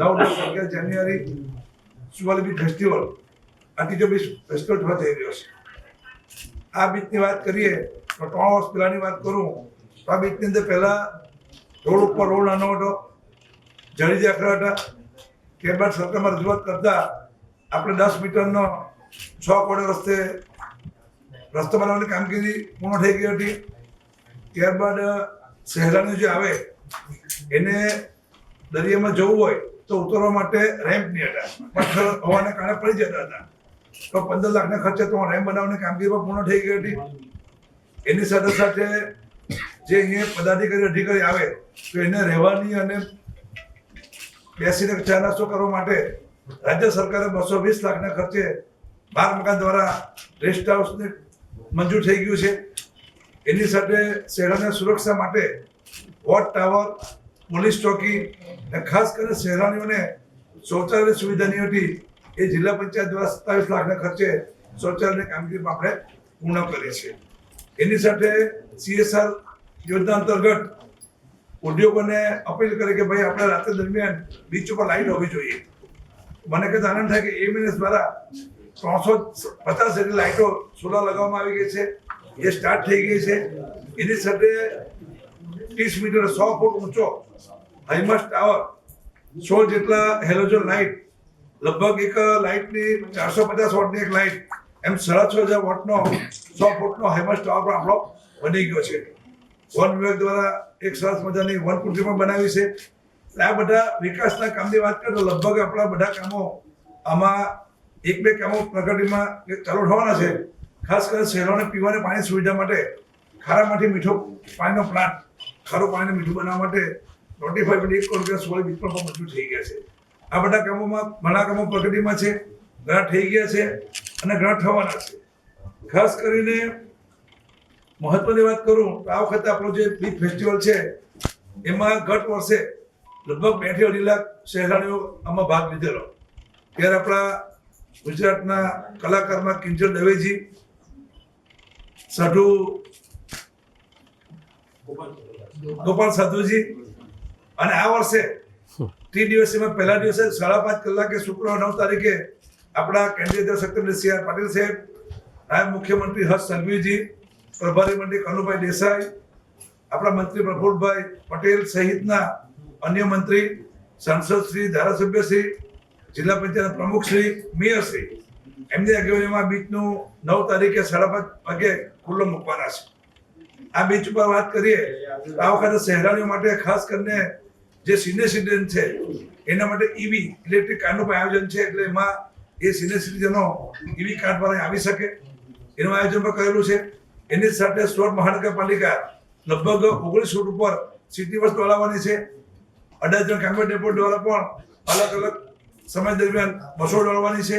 નવ અગિયાર જાન્યુઆરી Suvali beach festival આ ત્રીજો બીચ ફેસ્ટિવલ થવા જઈ રહ્યો છે. આ બીચની વાત કરીએ તો ત્રણ વર્ષ પહેલાંની વાત કરું, તો આ બીચની અંદર પહેલાં રોડ ઉપર રોડ નાનો હતો જડી જાખરા હતા ત્યારબાદ સરકારમાં રજૂઆત કરતા આપણે દસ મીટરનો છ કોડે રસ્તે રસ્તો બનાવવાની કામગીરી પૂર્ણ થઈ ગઈ હતી. ત્યારબાદ સહેલાણીઓ જે આવે, એને દરિયામાં જવું હોય તો ઉતરવા માટે રેમ્પ નહીં હતા પથ્થર હોવાને કારણે પડી જતા હતા. તો પંદર લાખના ખર્ચે તો રેમ્પ બનાવવાની કામગીરી પૂર્ણ થઈ ગઈ હતી. એની સાથે સાથે જે અહીંયા પદાધિકારી અધિકારી આવે, તો એને રહેવાની અને બેસીને ચા કરવા માટે રાજ્ય સરકારે બસો વીસ લાખના ખર્ચે બાર મકાન દ્વારા રેસ્ટ હાઉસને મંજૂર થઈ ગયું છે. એની સાથે શહેરને સુરક્ષા માટે વોટ ટાવર પોલીસ ચોકી અને ખાસ કરીને શહેરાનીઓને શૌચાલય સુવિધા નહીં હતી, એ જિલ્લા પંચાયત દ્વારા સત્તાવીસ લાખના ખર્ચે શૌચાલયની કામગીરીમાં આપણે પૂર્ણ કરી છે એની સાથે સીએસઆર યોજના અંતર્ગત ઉદ્યોગોને અપીલ કરી કે ભાઈ આપણે રાત્રે દરમિયાન બીચ ઉપર લાઇટ હોવી જોઈએ. મને કદાચ આનંદ થાય કે એમએનએસ દ્વારા ત્રણસો પચાસ જેટલી લાઇટો સોલાર લગાવવામાં આવી ગઈ છે. એ સ્ટાર્ટ થઈ ગઈ છે. એની સાથે ત્રીસ મીટર સો ફૂટ ઊંચો. હાઈમસ ટાવર સો જેટલા હેલોજન લાઇટ લગભગ એક લાઇટની ચારસો પચાસ વોટની એક લાઇટ એમ સાડા છ હજાર વોટનો સો ફૂટનો હાઈમસ ટાવર પણ આપણો બની ગયો છે. વન વિભાગ દ્વારા એક સરસ મજાની વન કૃતિ પણ બનાવી છે. આ બધા વિકાસના કામની વાત કરીએ તો લગભગ આપણા બધા કામો આમાં એક બે કામો પ્રગતિમાં ચાલુ થવાના છે. ખાસ કરીને શહેરોને પીવાને પાણી સુવિધા માટે ખારામાંથી મીઠો પાણીનો પ્લાન્ટ ખારું પાણીને મીઠું બનાવવા માટે નોટિફાઈ એક કરોડ રૂપિયા સોળ વીસ પણ મંજૂર થઈ ગયા છે. આ બધા કામોમાં, ઘણા કામો પ્રગતિમાં છે, ઘણા થઈ ગયા છે અને ઘણા થવાના છે. ખાસ કરીને મહત્વની વાત કરું તો આ વખતે આપણો જે બીચ ફેસ્ટિવલ છે, એમાં ગત વર્ષે લગભગ બેથી અઢી લાખ સહેલાણીઓ આમાં ભાગ લીધેલો. ત્યારે આપણા ગુજરાતના કલાકારમાં કિંજલ દવેજી, સાધુ ગોપાલ સાધુજી, અને આ વર્ષે ત્રી દિવસમાં પહેલા દિવસે સાડા પાંચ કલાકે શુક્રવાર નવ તારીખે આપણા કેન્દ્રીય જળશક્તિ સી આર પાટીલ સાહેબ, નાયબ મુખ્યમંત્રી હર્ષ સંઘવીજી, પ્રભારી મંત્રી કનુભાઈ દેસાઈ, આપણા મંત્રી પ્રફુલભાઈ પટેલ સહિતના અન્ય મંત્રી, સાંસદ શ્રી, ધારાસભ્ય શ્રી, જિલ્લા પંચાયત પ્રમુખ શ્રી, મેયર શ્રી, એમની આગેવાનીમાં બીચનું નવ તારીખે સાડા પાંચ વાગે ખુલ્લો મૂકવાના છે. આ બીચ ઉપર વાત કરીએ, આ વખતે શહેરાણીઓ માટે ખાસ કરીને જે સિનિયર સિટીઝન છે, એના માટે ઈવી ઇલેક્ટ્રિક કારનું પણ આયોજન છે, એટલે એમાં એ સિનિયર સિટીઝનો ઈવી કાર્ડ દ્વારા આવી શકે. એનું આયોજન પણ કરેલું છે. એની સાથે સ્લોટ મહાનગરપાલિકા લગભગ ઓગણીસ ફૂટ ઉપર સિટી બસ દોડાવવાની છે. અઢાર જણ કાંગો ડેપો દ્વારા પણ અલગ અલગ સમય દરમિયાન બસો દોડવાની છે.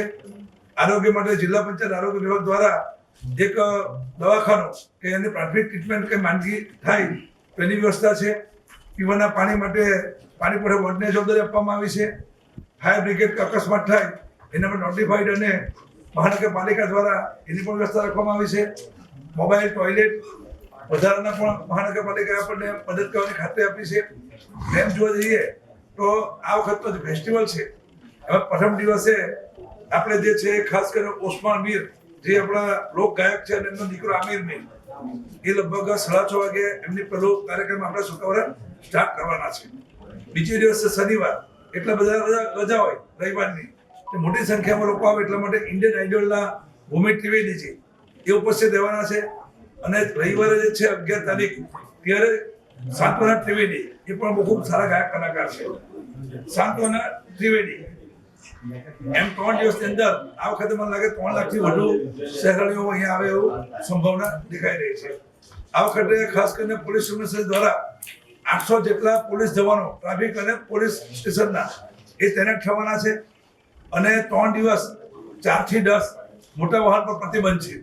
આરોગ્ય માટે જિલ્લા પંચાયત આરોગ્ય વિભાગ દ્વારા એક દવાખાનું કે એની પ્રાથમિક ટ્રીટમેન્ટ કે માંદગી થાય તો એની વ્યવસ્થા છે. પીવાના પાણી માટે પાણી પુરવઠા બોર્ડને જવાબદારી આપવામાં આવી છે. ફાયર બ્રિગેડ અકસ્માત થાય, એના પર નોટિફાઈડ અને મહાનગરપાલિકા દ્વારા એની પણ વ્યવસ્થા રાખવામાં આવી છે. મોબાઈલ, ટોયલેટ, વધારાના પણ મહાનગરપાલિકાએ આપણને મદદ કરવાની ખાતરી આપી છે. એમ જોવા જઈએ તો આ વખતનો જે ફેસ્ટિવલ છે, એમાં પ્રથમ દિવસે આપણે જે છે, ખાસ કરીને ઓસ્માન મીર જે આપણા લોક ગાયક છે અને એમનો દીકરો આમિર મીર એ લગભગ સાડા છ વાગે એમની પહેલો કાર્યક્રમ આપણે શુક્રવારે સ્ટાર્ટ કરવાના છે. બીજે દિવસે શનિવાર, એટલા બધા બધા રજા હોય રવિવારની મોટી સંખ્યામાં લોકો આવે એટલા માટે ઇન્ડિયન આઇડોલના ભૂમિ ત્રિવેદી છે એ ઉપસ્થિત રહેવાના છે. અને રવિવારે જે છે અગિયાર તારીખ, ત્યારે સાંત્વના ત્રિવેદી એ પણ બહુ સારા ગાયક કલાકાર છે. સાંત્વના ત્રિવેદી એમ ત્રણ દિવસની અંદર આ વખતે મને લાગે ત્રણ લાખથી વધુ શહેરીઓ અહીંયા આવે એવું સંભાવના દેખાઈ રહી છે. આ વખતે ખાસ કરીને પોલીસ કમિશનર દ્વારા આઠસો જેટલા પોલીસ જવાનો, ટ્રાફિક અને પોલીસ સ્ટેશનના, એ તૈનાત થવાના છે. અને ત્રણ દિવસ, ચારથી દસ મોટા વાહન પર પ્રતિબંધ છે.